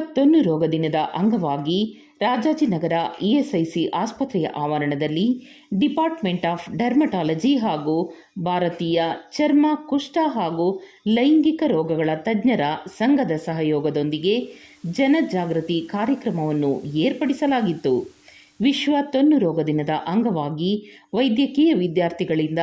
ತೊನ್ನು ರೋಗ ದಿನದ ಅಂಗವಾಗಿ ರಾಜಾಜಿನಗರ ಇಎಸ್ಐಸಿ ಆಸ್ಪತ್ರೆಯ ಆವರಣದಲ್ಲಿ ಡಿಪಾರ್ಟ್ಮೆಂಟ್ ಆಫ್ ಡರ್ಮಟಾಲಜಿ ಹಾಗೂ ಭಾರತೀಯ ಚರ್ಮ, ಕುಷ್ಠ ಹಾಗೂ ಲೈಂಗಿಕ ರೋಗಗಳ ತಜ್ಞರ ಸಂಘದ ಸಹಯೋಗದೊಂದಿಗೆ ಜನಜಾಗೃತಿ ಕಾರ್ಯಕ್ರಮವನ್ನು ಏರ್ಪಡಿಸಲಾಗಿತ್ತು. ವಿಶ್ವ ತೊನ್ನು ರೋಗ ದಿನದ ಅಂಗವಾಗಿ ವೈದ್ಯಕೀಯ ವಿದ್ಯಾರ್ಥಿಗಳಿಂದ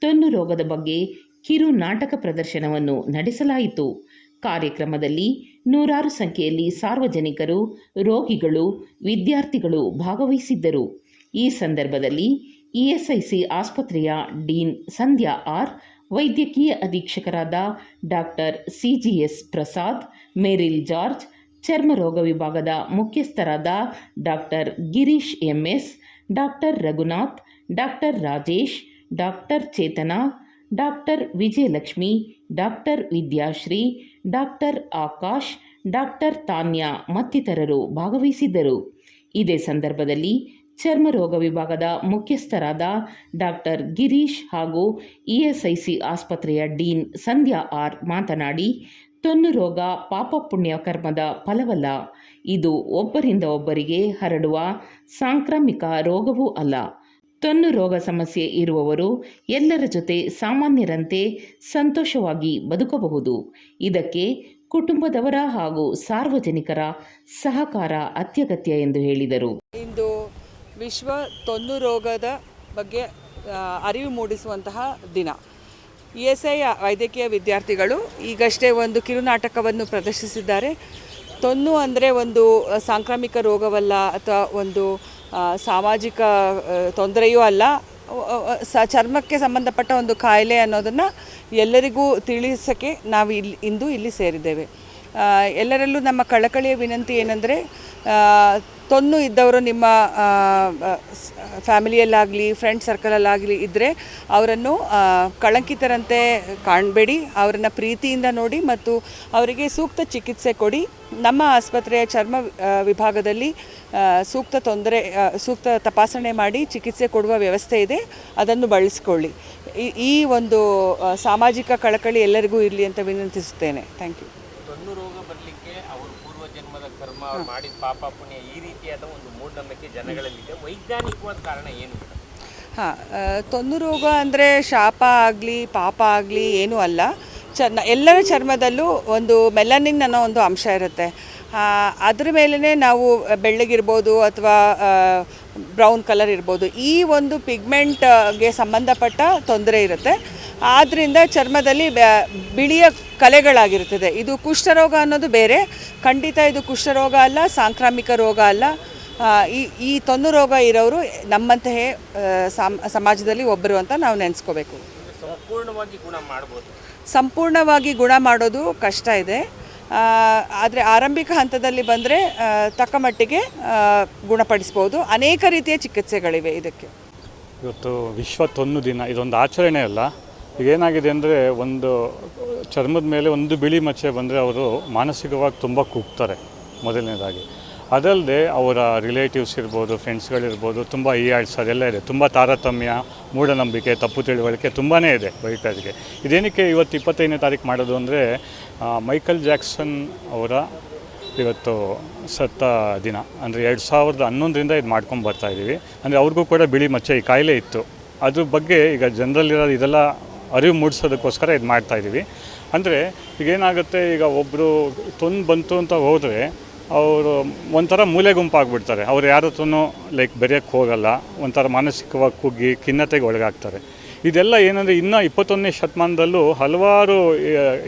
ತೊನ್ನು ರೋಗದ ಬಗ್ಗೆ ಕಿರು ನಾಟಕ ಪ್ರದರ್ಶನವನ್ನು ನಡೆಸಲಾಯಿತು. ಕಾರ್ಯಕ್ರಮದಲ್ಲಿ ನೂರಾರು ಸಂಖ್ಯೆಯಲ್ಲಿ ಸಾರ್ವಜನಿಕರು, ರೋಗಿಗಳು, ವಿದ್ಯಾರ್ಥಿಗಳು ಭಾಗವಹಿಸಿದ್ದರು. ಈ ಸಂದರ್ಭದಲ್ಲಿ ಇಎಸ್ಐಸಿ ಆಸ್ಪತ್ರೆಯ ಡೀನ್ ಸಂಧ್ಯಾ ಆರ್, ವೈದ್ಯಕೀಯ ಅಧೀಕ್ಷಕರಾದ doctor CGS Prasad, Meryl George ಚರ್ಮರೋಗ ವಿಭಾಗದ ಮುಖ್ಯಸ್ಥರಾದ doctor Girish MS, doctor Raghunath, doctor Rajesh, doctor Chetana, doctor Vijayalakshmi doctor Vidyashree doctor Akash, doctor Tanya ಮತ್ತಿತರರು ಭಾಗವಹಿಸಿದ್ದರು. ಇದೇ ಸಂದರ್ಭದಲ್ಲಿ ಚರ್ಮರೋಗ ವಿಭಾಗದ ಮುಖ್ಯಸ್ಥರಾದ ಡಾಕ್ಟರ್ ಗಿರೀಶ್ ಹಾಗೂ ಇಎಸ್ಐಸಿ ಆಸ್ಪತ್ರೆಯ ಡೀನ್ ಸಂಧ್ಯಾ ಆರ್ ಮಾತನಾಡಿ, ತೊನ್ನು ರೋಗ ಪಾಪ ಪುಣ್ಯ ಕರ್ಮದ ಫಲವಲ್ಲ. ಇದು ಒಬ್ಬರಿಂದ ಒಬ್ಬರಿಗೆ ಹರಡುವ ಸಾಂಕ್ರಾಮಿಕ ರೋಗವೂ ಅಲ್ಲ. ತೊನ್ನು ರೋಗ ಸಮಸ್ಯೆ ಇರುವವರು ಎಲ್ಲರ ಜೊತೆ ಸಾಮಾನ್ಯರಂತೆ ಸಂತೋಷವಾಗಿ ಬದುಕಬಹುದು. ಇದಕ್ಕೆ ಕುಟುಂಬದವರ ಹಾಗೂ ಸಾರ್ವಜನಿಕರ ಸಹಕಾರ ಅತ್ಯಗತ್ಯ ಎಂದು ಹೇಳಿದರು. ಇಂದು ವಿಶ್ವ ತೊನ್ನು ರೋಗದ ಬಗ್ಗೆ ಅರಿವು ಮೂಡಿಸುವಂತಹ ದಿನ. ಇ ಎಸ್ ಐ ವೈದ್ಯಕೀಯ ವಿದ್ಯಾರ್ಥಿಗಳು ಈಗಷ್ಟೇ ಒಂದು ಕಿರುನಾಟಕವನ್ನು ಪ್ರದರ್ಶಿಸಿದ್ದಾರೆ. ತೊನ್ನು ಅಂದರೆ ಒಂದು ಸಾಂಕ್ರಾಮಿಕ ರೋಗವಲ್ಲ ಅಥವಾ ಒಂದು ಸಾಮಾಜಿಕ ತೊಂದರೆಯೂ ಅಲ್ಲ. ಸ, ಚರ್ಮಕ್ಕೆ ಸಂಬಂಧಪಟ್ಟ ಒಂದು ಕಾಯಿಲೆ ಅನ್ನೋದನ್ನು ಎಲ್ಲರಿಗೂ ತಿಳಿಸೋಕ್ಕೆ ನಾವು ಇಲ್ಲಿ ಇಂದು ಇಲ್ಲಿ ಸೇರಿದ್ದೇವೆ. ಎಲ್ಲರಲ್ಲೂ ನಮ್ಮ ಕಳಕಳಿಯ ವಿನಂತಿ ಏನಂದರೆ ತೊನ್ನು ಇದ್ದವರು ನಿಮ್ಮ ಫ್ಯಾಮಿಲಿಯಲ್ಲಾಗಲಿ ಫ್ರೆಂಡ್ ಸರ್ಕಲಲ್ಲಾಗಲಿ ಇದ್ದರೆ ಅವರನ್ನು ಕಳಂಕಿತರಂತೆ ಕಾಣಬೇಡಿ, ಅವರನ್ನು ಪ್ರೀತಿಯಿಂದ ನೋಡಿ ಮತ್ತು ಅವರಿಗೆ ಸೂಕ್ತ ಚಿಕಿತ್ಸೆ ಕೊಡಿ. ನಮ್ಮ ಆಸ್ಪತ್ರೆಯ ಚರ್ಮ ವಿಭಾಗದಲ್ಲಿ ಸೂಕ್ತ ತೊಂದರೆ ಸೂಕ್ತ ತಪಾಸಣೆ ಮಾಡಿ ಚಿಕಿತ್ಸೆ ಕೊಡುವ ವ್ಯವಸ್ಥೆ ಇದೆ. ಅದನ್ನು ಬಳಸ್ಕೊಳ್ಳಿ. ಈ ಒಂದು ಸಾಮಾಜಿಕ ಕಳಕಳಿ ಎಲ್ಲರಿಗೂ ಇರಲಿ ಅಂತ ವಿನಂತಿಸುತ್ತೇನೆ. ಥ್ಯಾಂಕ್ ಯು ತೊನ್ನು ರೋಗ ಬರಲಿಕ್ಕೆ ಅವರು ಪೂರ್ವ ಜನ್ಮದ ಕರ್ಮ ಅವ್ರು ಮಾಡಿದ ಪಾಪ ಪುಣ್ಯ ಈ ರೀತಿಯಾದ ಒಂದು ಮೂಢನಂಬಿಕೆ ಜನಗಳಲ್ಲಿದೆ. ವೈಜ್ಞಾನಿಕವಾದ ಕಾರಣ ಏನು ಹಾಂ ತೊನ್ನು ರೋಗ ಅಂದರೆ ಶಾಪ ಆಗಲಿ ಪಾಪ ಆಗಲಿ ಏನೂ ಅಲ್ಲ. ಚರ್ಮ ಎಲ್ಲರ ಚರ್ಮದಲ್ಲೂ ಒಂದು ಮೆಲನಿನ್ ಅನ್ನೋ ಒಂದು ಅಂಶ ಇರುತ್ತೆ. ಅದ್ರ ಮೇಲೇ ನಾವು ಬೆಳ್ಳಗಿರ್ಬೋದು ಅಥವಾ ಬ್ರೌನ್ ಕಲರ್ ಇರ್ಬೋದು. ಈ ಒಂದು ಪಿಗ್ಮೆಂಟ್ಗೆ ಸಂಬಂಧಪಟ್ಟ ತೊಂದರೆ ಇರುತ್ತೆ. ಆದ್ದರಿಂದ ಚರ್ಮದಲ್ಲಿ ಬಿಳಿಯ ಕಲೆಗಳಾಗಿರುತ್ತದೆ. ಇದು ಕುಷ್ಠರೋಗ ಅನ್ನೋದು ಬೇರೆ. ಖಂಡಿತ ಇದು ಕುಷ್ಠರೋಗ ಅಲ್ಲ ಸಾಂಕ್ರಾಮಿಕ ರೋಗ ಅಲ್ಲ. ಈ ಈ ತೊನ್ನು ರೋಗ ಇರೋರು ನಮ್ಮಂತೆಯೇ ಸಮಾಜದಲ್ಲಿ ಒಬ್ಬರು ಅಂತ ನಾವು ನೆನೆಸ್ಕೋಬೇಕು. ಸಂಪೂರ್ಣವಾಗಿ ಗುಣ ಮಾಡ್ಬೋದು. ಸಂಪೂರ್ಣವಾಗಿ ಗುಣ ಮಾಡೋದು ಕಷ್ಟ ಇದೆ. ಆದರೆ ಆರಂಭಿಕ ಹಂತದಲ್ಲಿ ಬಂದರೆ ತಕ್ಕ ಮಟ್ಟಿಗೆ ಗುಣಪಡಿಸ್ಬೋದು. ಅನೇಕ ರೀತಿಯ ಚಿಕಿತ್ಸೆಗಳಿವೆ ಇದಕ್ಕೆ. ಇವತ್ತು ವಿಶ್ವ ತೊನ್ನು ದಿನ ಇದೊಂದು ಆಚರಣೆ ಅಲ್ಲ. ಏನಾಗಿದೆ ಅಂದರೆ ಒಂದು ಚರ್ಮದ ಮೇಲೆ ಒಂದು ಬಿಳಿ ಮಚ್ಚೆ ಬಂದರೆ ಅವರು ಮಾನಸಿಕವಾಗಿ ತುಂಬ ಕೂಗ್ತಾರೆ ಮೊದಲನೇದಾಗಿ. ಅದಲ್ಲದೆ ಅವರ ರಿಲೇಟಿವ್ಸ್ ಇರ್ಬೋದು ಫ್ರೆಂಡ್ಸ್ಗಳಿರ್ಬೋದು ತುಂಬ ಈಯಾಡ್ಸ್ ಅದೆಲ್ಲ ಇದೆ. ತುಂಬ ತಾರತಮ್ಯ, ಮೂಢನಂಬಿಕೆ, ತಪ್ಪು ತಿಳುವಳಿಕೆ ತುಂಬಾ ಇದೆ ವೈಟರ್ಗೆ ಇದೇನಕ್ಕೆ ಇವತ್ತು ಇಪ್ಪತ್ತೈದನೇ ತಾರೀಕು ಮಾಡೋದು ಅಂದರೆ ಮೈಕಲ್ ಜಾಕ್ಸನ್ ಅವರ ಇವತ್ತು ಸತ್ತ ದಿನ. ಅಂದರೆ ಎರಡು ಸಾವಿರದ ಹನ್ನೊಂದರಿಂದ ಇದು ಮಾಡ್ಕೊಂಡು ಬರ್ತಾ ಇದ್ದೀವಿ ಅಂದರೆ ಅವ್ರಿಗೂ ಕೂಡ ಬಿಳಿ ಮಚ್ಚೆ ಈ ಕಾಯಿಲೆ ಇತ್ತು. ಅದ್ರ ಬಗ್ಗೆ ಈಗ ಜನರಲ್ಲಿರೋದು ಇದೆಲ್ಲ ಅರಿವು ಮೂಡಿಸೋದಕ್ಕೋಸ್ಕರ ಇದು ಮಾಡ್ತಾ ಇದ್ದೀವಿ ಅಂದರೆ ಈಗ ಏನಾಗುತ್ತೆ, ಈಗ ಒಬ್ಬರು ತೊಂದು ಬಂತು ಅಂತ ಹೋದರೆ ಅವರು ಒಂಥರ ಮೂಲೆ ಗುಂಪಾಗ್ಬಿಡ್ತಾರೆ. ಅವ್ರು ಯಾರ ಲೈಕ್ ಬೆರೆಯೋಕ್ಕೆ ಹೋಗಲ್ಲ. ಒಂಥರ ಮಾನಸಿಕವಾಗಿ ಕುಗ್ಗಿ ಖಿನ್ನತೆಗೆ ಒಳಗಾಗ್ತಾರೆ. ಇದೆಲ್ಲ ಏನಂದರೆ ಇನ್ನೂ ಇಪ್ಪತ್ತೊಂದನೇ ಶತಮಾನದಲ್ಲೂ ಹಲವಾರು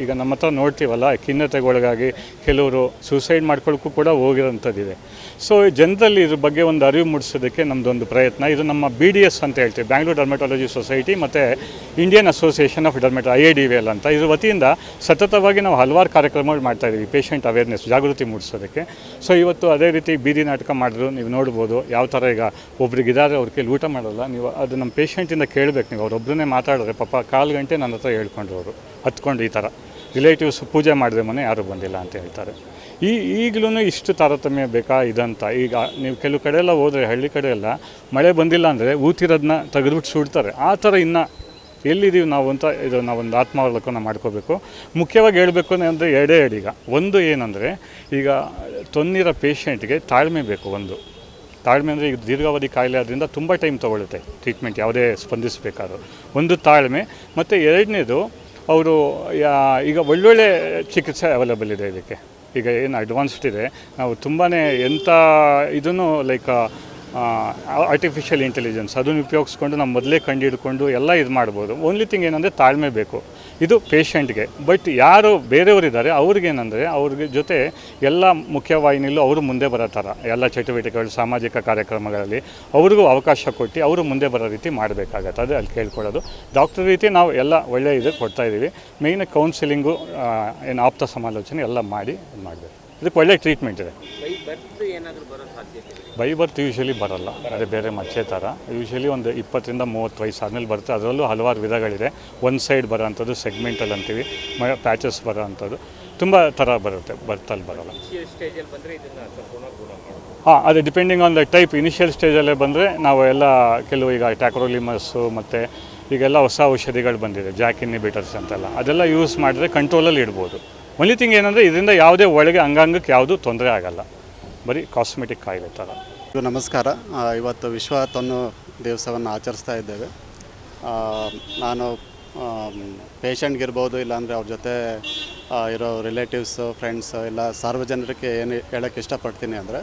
ಈಗ ನಮ್ಮ ಹತ್ರ ನೋಡ್ತೀವಲ್ಲ, ಖಿನ್ನತೆಗೊಳಗಾಗಿ ಕೆಲವರು ಸೂಸೈಡ್ ಮಾಡ್ಕೊಳ್ಳೋಕ್ಕೂ ಕೂಡ ಹೋಗಿರೋಂಥದ್ದಿದೆ. ಸೊ ಜನರಲ್ಲಿ ಇದ್ರ ಬಗ್ಗೆ ಒಂದು ಅರಿವು ಮೂಡಿಸೋದಕ್ಕೆ ನಮ್ಮದೊಂದು ಪ್ರಯತ್ನ. ಇದು ನಮ್ಮ ಬಿ ಡಿ ಎಸ್ ಅಂತ ಹೇಳ್ತೀವಿ. ಬ್ಯಾಂಗ್ಳೂರ್ ಡರ್ಮೆಟಾಲಜಿ ಸೊಸೈಟಿ ಮತ್ತು Indian association of dermato I A D V L ಅಂತ. ಇದ್ರ ವತಿಯಿಂದ ಸತತವಾಗಿ ನಾವು ಹಲವಾರು ಕಾರ್ಯಕ್ರಮಗಳು ಮಾಡ್ತಾ ಇದ್ದೀವಿ ಪೇಷಂಟ್ ಅವೇರ್ನೆಸ್ ಜಾಗೃತಿ ಮೂಡಿಸೋದಕ್ಕೆ. ಸೊ ಇವತ್ತು ಅದೇ ರೀತಿ ಬೀದಿ ನಾಟಕ ಮಾಡಿದ್ರು, ನೀವು ನೋಡ್ಬೋದು. ಯಾವ ಥರ ಈಗ ಒಬ್ರಿಗೆ ಇದ್ದಾರೆ ಅವ್ರ ಕೈಲಿ ಊಟ ಮಾಡಲ್ಲ. ನೀವು ಅದು ನಮ್ಮ ಪೇಷಂಟಿಂದ ಕೇಳಬೇಕು, ನೀವು ಅವರೊಬ್ಬರನ್ನೇ ಮಾತಾಡಿದ್ರೆ ಪಾಪ ಕಾಲು ಗಂಟೆ ನನ್ನ ಹತ್ರ ಹೇಳ್ಕೊಂಡ್ರು ಅವರು ಹತ್ಕೊಂಡು ಈ ಥರ. ರಿಲೇಟಿವ್ಸ್ ಪೂಜೆ ಮಾಡಿದ್ರೆ ಮನೆ ಯಾರೂ ಬಂದಿಲ್ಲ ಅಂತ ಹೇಳ್ತಾರೆ. ಈ ಈಗಲೂ ಇಷ್ಟು ತಾರತಮ್ಯ ಬೇಕಾ ಇದಂತ. ಈಗ ನೀವು ಕೆಲವು ಕಡೆ ಎಲ್ಲ ಹೋದರೆ, ಹಳ್ಳಿ ಕಡೆ ಎಲ್ಲ ಮಳೆ ಬಂದಿಲ್ಲ ಅಂದರೆ ಊತಿರೋದನ್ನ ತೆಗೆದುಬಿಟ್ಟು ಸುಡ್ತಾರೆ. ಆ ಥರ ಇನ್ನೂ ಎಲ್ಲಿದ್ದೀವಿ ನಾವು ಅಂತ ಇದು ನಾವೊಂದು ಆತ್ಮಾವಲೋಕನ ಮಾಡ್ಕೋಬೇಕು. ಮುಖ್ಯವಾಗಿ ಹೇಳಬೇಕು ಅಂದರೆ ಎರಡೇ ಎರಡೀಗ ಒಂದು ಏನಂದರೆ ಈಗ ತೊನ್ನಿರೋ ಪೇಷಂಟ್ಗೆ ತಾಳ್ಮೆ ಬೇಕು ಒಂದು. ತಾಳ್ಮೆ ಅಂದರೆ ಈಗ ದೀರ್ಘಾವಧಿ ಕಾಯಿಲೆ ಆದ್ದರಿಂದ ತುಂಬ ಟೈಮ್ ತೊಗೊಳುತ್ತೆ ಟ್ರೀಟ್ಮೆಂಟ್ ಯಾವುದೇ ಸ್ಪಂದಿಸಬೇಕಾದ್ರು. ಒಂದು ತಾಳ್ಮೆ ಮತ್ತು ಎರಡನೇದು ಅವರು ಈಗ ಒಳ್ಳೊಳ್ಳೆ ಚಿಕಿತ್ಸೆ ಅವೈಲೇಬಲ್ ಇದೆ ಇದಕ್ಕೆ. ಈಗ ಏನು ಅಡ್ವಾನ್ಸ್ಡ್ ಇದೆ, ನಾವು ತುಂಬಾ ಎಂಥ ಇದನ್ನು ಲೈಕ್ ಆರ್ಟಿಫಿಷಿಯಲ್ ಇಂಟೆಲಿಜೆನ್ಸ್ ಅದನ್ನು ಉಪಯೋಗಿಸ್ಕೊಂಡು ನಾವು ಮೊದಲೇ ಕಂಡು ಹಿಡ್ಕೊಂಡು ಎಲ್ಲ ಇದು ಮಾಡ್ಬೋದು. ಓನ್ಲಿ ಥಿಂಗ್ ಏನಂದರೆ ತಾಳ್ಮೆ ಬೇಕು. ಇದು ಪೇಷಂಟ್ಗೆ. ಬಟ್ ಯಾರು ಬೇರೆಯವರಿದ್ದಾರೆ, ಅವ್ರಿಗೇನಂದರೆ ಅವ್ರಿಗೆ ಜೊತೆ ಎಲ್ಲ ಮುಖ್ಯವಾಹಿನಿಲೂ ಅವರು ಮುಂದೆ ಬರೋ ಥರ, ಎಲ್ಲ ಚಟುವಟಿಕೆಗಳು, ಸಾಮಾಜಿಕ ಕಾರ್ಯಕ್ರಮಗಳಲ್ಲಿ ಅವ್ರಿಗೂ ಅವಕಾಶ ಕೊಟ್ಟು ಅವರು ಮುಂದೆ ಬರೋ ರೀತಿ ಮಾಡಬೇಕಾಗತ್ತೆ. ಅದೇ ಅಲ್ಲಿ ಕೇಳ್ಕೊಳ್ಳೋದು. ಡಾಕ್ಟರ್ ರೀತಿ ನಾವು ಎಲ್ಲ ಒಳ್ಳೆಯ ಇದು ಕೊಡ್ತಾ ಇದ್ದೀವಿ. ಮೇಯ್ನ್ ಕೌನ್ಸಿಲಿಂಗು ಏನು ಆಪ್ತ ಸಮಾಲೋಚನೆ ಎಲ್ಲ ಮಾಡಿ ಮಾಡಬೇಕು. ಇದಕ್ಕೆ ಒಳ್ಳೆ ಟ್ರೀಟ್ಮೆಂಟ್ ಇದೆ? ಬೈ ಬರ್ತ್ ಯೂಶಲಿ ಬರಲ್ಲ. ಅದೇ ಬೇರೆ ಮಚ್ಚೆ ಥರ ಯೂಶಲಿ ಒಂದು ಇಪ್ಪತ್ತರಿಂದ ಮೂವತ್ತು ವಯಸ್ಸು ಆದಮೇಲೆ ಬರುತ್ತೆ. ಅದರಲ್ಲೂ ಹಲವಾರು ವಿಧಗಳಿದೆ. ಒಂದು ಸೈಡ್ ಬರೋ ಅಂಥದ್ದು ಸೆಗ್ಮೆಂಟಲ್ಲಿ ಅಂತೀವಿ. ಮ ಪ್ಯಾಚಸ್ ಬರೋ ಅಂಥದ್ದು. ತುಂಬ ಥರ ಬರುತ್ತೆ. ಬರ್ತಲ್ಲಿ ಬರೋಲ್ಲ. ಹಾಂ ಅದೇ depending on the type initial ಸ್ಟೇಜಲ್ಲೇ ಬಂದರೆ ನಾವು ಎಲ್ಲ ಕೆಲವು ಈಗ ಟ್ಯಾಕ್ರೋಲಿಮಸ್ಸು ಮತ್ತು ಈಗೆಲ್ಲ ಹೊಸ ಔಷಧಿಗಳು ಬಂದಿದೆ. ಜಾಕ್ ಇನ್ಹಿಬಿಟರ್ಸ್ ಅಂತೆಲ್ಲ. ಅದೆಲ್ಲ ಯೂಸ್ ಮಾಡಿದ್ರೆ ಕಂಟ್ರೋಲಲ್ಲಿ ಇಡ್ಬೋದು. ಒನ್ಲಿ ಥಿಂಗ್ ಏನಂದರೆ ಇದರಿಂದ ಯಾವುದೇ ಒಳಗೆ ಅಂಗಾಂಗಕ್ಕೆ ಯಾವುದೂ ತೊಂದರೆ ಆಗಲ್ಲ. ಬರೀ ಕಾಸ್ಮೆಟಿಕ್ ಕಾಯಿಲೆ ಥರ. ಇದು ನಮಸ್ಕಾರ. ಇವತ್ತು ವಿಶ್ವ ತನ್ನು ದಿವಸವನ್ನು ಆಚರಿಸ್ತಾ ಇದ್ದೇವೆ. ನಾನು ಪೇಷಂಟ್ಗಿರ್ಬೋದು ಇಲ್ಲಾಂದರೆ ಅವ್ರ ಜೊತೆ ಇರೋ ರಿಲೇಟಿವ್ಸು ಫ್ರೆಂಡ್ಸ್ ಎಲ್ಲ ಸಾರ್ವಜನಿಕರಿಗೆ ಏನು ಹೇಳೋಕ್ಕೆ ಇಷ್ಟಪಡ್ತೀನಿ ಅಂದರೆ,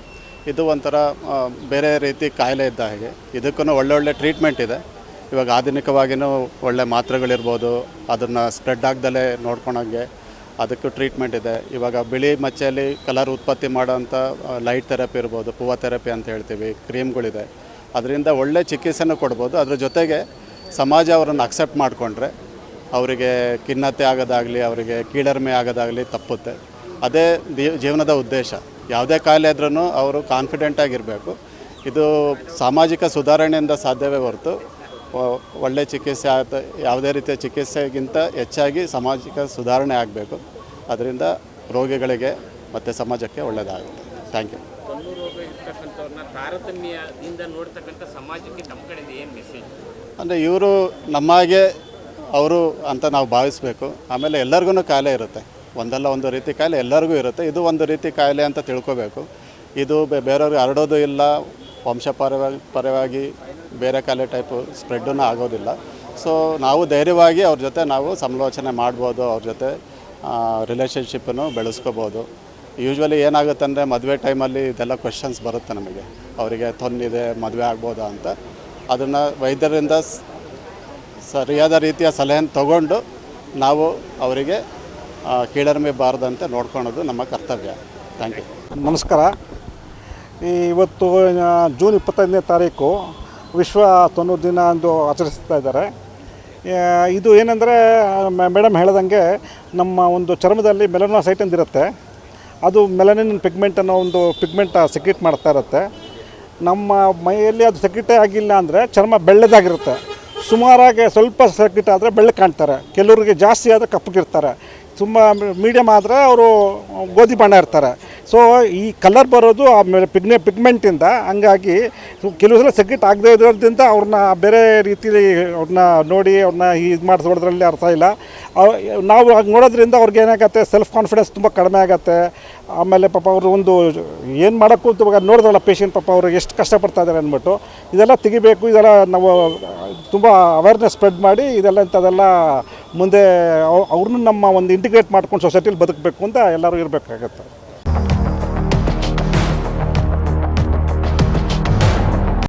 ಇದು ಒಂಥರ ಬೇರೆ ರೀತಿ ಕಾಯಿಲೆ ಇದ್ದ ಹಾಗೆ. ಇದಕ್ಕೂ ಒಳ್ಳೊಳ್ಳೆ ಟ್ರೀಟ್ಮೆಂಟ್ ಇದೆ. ಇವಾಗ ಆಧುನಿಕವಾಗಿಯೂ ಒಳ್ಳೆ ಮಾತ್ರೆಗಳಿರ್ಬೋದು. ಅದನ್ನು ಸ್ಪ್ರೆಡ್ ಆಗ್ದಲೇ ನೋಡ್ಕೊಳಂಗೆ ಅದಕ್ಕೂ ಟ್ರೀಟ್ಮೆಂಟ್ ಇದೆ. ಇವಾಗ ಬಿಳಿ ಮಚ್ಚೆಯಲ್ಲಿ ಕಲರ್ ಉತ್ಪತ್ತಿ ಮಾಡೋಂಥ ಲೈಟ್ ಥೆರಪಿ ಇರ್ಬೋದು, ಪೂವ ಥೆರಪಿ ಅಂತ ಹೇಳ್ತೀವಿ, ಕ್ರೀಮ್ಗಳಿದೆ. ಅದರಿಂದ ಒಳ್ಳೆ ಚಿಕಿತ್ಸೆನೂ ಕೊಡ್ಬೋದು. ಅದ್ರ ಜೊತೆಗೆ ಸಮಾಜ ಅವರನ್ನು ಅಕ್ಸೆಪ್ಟ್ ಮಾಡಿಕೊಂಡ್ರೆ ಅವರಿಗೆ ಖಿನ್ನತೆ ಆಗೋದಾಗಲಿ, ಅವರಿಗೆ ಕೀಳರ್ಮೆ ಆಗೋದಾಗಲಿ ತಪ್ಪುತ್ತೆ. ಅದೇ ಜೀವನದ ಉದ್ದೇಶ. ಯಾವುದೇ ಕಾಯಿಲೆ ಆದ್ರೂ ಅವರು ಕಾನ್ಫಿಡೆಂಟಾಗಿರಬೇಕು ಇದು ಸಾಮಾಜಿಕ ಸುಧಾರಣೆಯಿಂದ ಸಾಧ್ಯವೇ ಹೊರತು ಒಳ್ಳೆ ಚಿಕಿತ್ಸೆ ಆದ ಯಾವುದೇ ರೀತಿಯ ಚಿಕಿತ್ಸೆಗಿಂತ ಹೆಚ್ಚಾಗಿ ಸಾಮಾಜಿಕ ಸುಧಾರಣೆ ಆಗಬೇಕು. ಅದರಿಂದ ರೋಗಿಗಳಿಗೆ ಮತ್ತು ಸಮಾಜಕ್ಕೆ ಒಳ್ಳೆಯದಾಗುತ್ತೆ. ಥ್ಯಾಂಕ್ ಯು ತೊನ್ನು ರೋಗ ಇರ್ತಕ್ಕಂಥವ್ರನ್ನ ತಾರತಮ್ಯದಿಂದ ನೋಡ್ತಕ್ಕಂಥ ಸಮಾಜಕ್ಕೆ ತಮ್ಮ ಕಡೆಯಿಂದ ಏನು ಮೆಸೇಜ್ ಅಂದರೆ ಇವರು ನಮ್ಮಾಗೆ ಅವರು ಅಂತ ನಾವು ಭಾವಿಸಬೇಕು. ಆಮೇಲೆ ಎಲ್ಲರಿಗೂ ಕಾಯಿಲೆ ಇರುತ್ತೆ. ಒಂದಲ್ಲ ಒಂದು ರೀತಿ ಕಾಯಿಲೆ ಎಲ್ಲರಿಗೂ ಇರುತ್ತೆ. ಇದು ಒಂದು ರೀತಿ ಕಾಯಿಲೆ ಅಂತ ತಿಳ್ಕೊಬೇಕು. ಇದು ಬೆ- ಬೇರೆಯವ್ರಿಗೆ ಹರಡೋದು ಇಲ್ಲ. ವಂಶಪಾರವಾಗಿ, ಪರವಾಗಿ ಬೇರೆ ಕಾಯಿಲೆ ಟೈಪು ಸ್ಪ್ರೆಡ್ಡೂ ಆಗೋದಿಲ್ಲ. ಸೊ, ನಾವು ಧೈರ್ಯವಾಗಿ ಅವ್ರ ಜೊತೆ ನಾವು ಸಮಾಲೋಚನೆ ಮಾಡ್ಬೋದು, ಅವ್ರ ಜೊತೆ ರಿಲೇಷನ್ಶಿಪ್ಪನ್ನು ಬೆಳೆಸ್ಕೋಬೋದು. ಯೂಶ್ವಲಿ ಏನಾಗುತ್ತೆ ಅಂದರೆ ಮದುವೆ ಟೈಮಲ್ಲಿ ಇದೆಲ್ಲ ಕ್ವೆಶನ್ಸ್ ಬರುತ್ತೆ ನಮಗೆ. ಅವರಿಗೆ ತೊನ್ನಿದೆ ಮದುವೆ ಆಗ್ಬೋದಾ ಅಂತ. ಅದನ್ನು ವೈದ್ಯರಿಂದ ಸರಿಯಾದ ರೀತಿಯ ಸಲಹೆಯನ್ನು ತಗೊಂಡು ನಾವು ಅವರಿಗೆ ಕೀಳರಿಮೆ ಬಾರದಂತೆ ನೋಡ್ಕೊಳೋದು ನಮ್ಮ ಕರ್ತವ್ಯ. ಥ್ಯಾಂಕ್ ಯು ನಮಸ್ಕಾರ. ಇವತ್ತು ಜೂನ್ ಇಪ್ಪತ್ತೈದನೇ ತಾರೀಕು ವಿಶ್ವ ತೊನ್ನೂರು ದಿನ ಎಂದು ಆಚರಿಸ್ತಾ ಇದ್ದಾರೆ. ಇದು ಏನಂದರೆ ಮೇಡಮ್ ಹೇಳ್ದಂಗೆ ನಮ್ಮ ಒಂದು ಚರ್ಮದಲ್ಲಿ ಮೆಲನೋಸೈಟ್ ಅಂದಿರುತ್ತೆ ಅದು ಮೆಲನಿನ್ ಪಿಗ್ಮೆಂಟ್ ಅನ್ನೋ ಒಂದು ಪಿಗ್ಮೆಂಟ್ ಸೆಕ್ರೆಟ್ ಮಾಡ್ತಾ ಇರುತ್ತೆ. ನಮ್ಮ ಮೈಯಲ್ಲಿ ಅದು ಸೆಕ್ರೆಟೇ ಆಗಿಲ್ಲ ಅಂದರೆ ಚರ್ಮ ಬೆಳ್ಳದಾಗಿರುತ್ತೆ. ಸುಮಾರಾಗಿ ಸ್ವಲ್ಪ ಸೆಕ್ರೆಟ್ ಆದರೆ ಬೆಳ್ಳಗೆ ಕಾಣ್ತಾರೆ. ಕೆಲವರಿಗೆ ಜಾಸ್ತಿ ಆದರೆ ಕಪ್ಪಗಿರ್ತಾರೆ. ತುಂಬ ಮೀಡಿಯಮ್ ಆದರೆ ಅವರು ಗೋಧಿ ಬಣ್ಣ ಇರ್ತಾರೆ. ಸೊ ಈ ಕಲರ್ ಬರೋದು ಆಮೇಲೆ ಪಿಗ್ನೆ ಪಿಗ್ಮೆಂಟಿಂದ ಹಂಗಾಗಿ ಕೆಲವು ಸಲ ಸೆಕ್ರೆಟ್ ಆಗದೆ ಇರೋದ್ರಿಂದ ಅವ್ರನ್ನ ಬೇರೆ ರೀತಿಲಿ ಅವ್ರನ್ನ ನೋಡಿ ಅವ್ರನ್ನ ಇದು ಮಾಡಿಸೋದ್ರಲ್ಲಿ ಅರ್ಥ ಇಲ್ಲ. ನಾವು ಹಾಗೆ ನೋಡೋದ್ರಿಂದ ಅವ್ರಿಗೆ ಏನಾಗುತ್ತೆ ಸೆಲ್ಫ್ ಕಾನ್ಫಿಡೆನ್ಸ್ ತುಂಬ ಕಡಿಮೆ ಆಗುತ್ತೆ. ಆಮೇಲೆ ಪಾಪ ಅವರು ಒಂದು ಏನು ಮಾಡೋಕ್ಕೂ ಇವಾಗ ನೋಡಿದ್ರಲ್ಲ ಪೇಷಂಟ್ ಪಾಪ ಅವರು ಎಷ್ಟು ಕಷ್ಟಪಡ್ತಾ ಇದ್ದಾರೆ ಅಂದ್ಬಿಟ್ಟು. ಇದೆಲ್ಲ ತೆಗಿಬೇಕು, ಇದೆಲ್ಲ ನಾವು ತುಂಬ ಅವೇರ್ನೆಸ್ ಸ್ಪ್ರೆಡ್ ಮಾಡಿ ಇದೆಲ್ಲ ಇಂಥದೆಲ್ಲ ಮುಂದೆ ಅವ್ರನ್ನ ನಮ್ಮ ಒಂದು ಇಂಟಿಗ್ರೇಟ್ ಮಾಡ್ಕೊಂಡು ಸೊಸೈಟಿಲಿ ಬದುಕಬೇಕು ಅಂತ ಎಲ್ಲರೂ ಇರಬೇಕಾಗತ್ತೆ.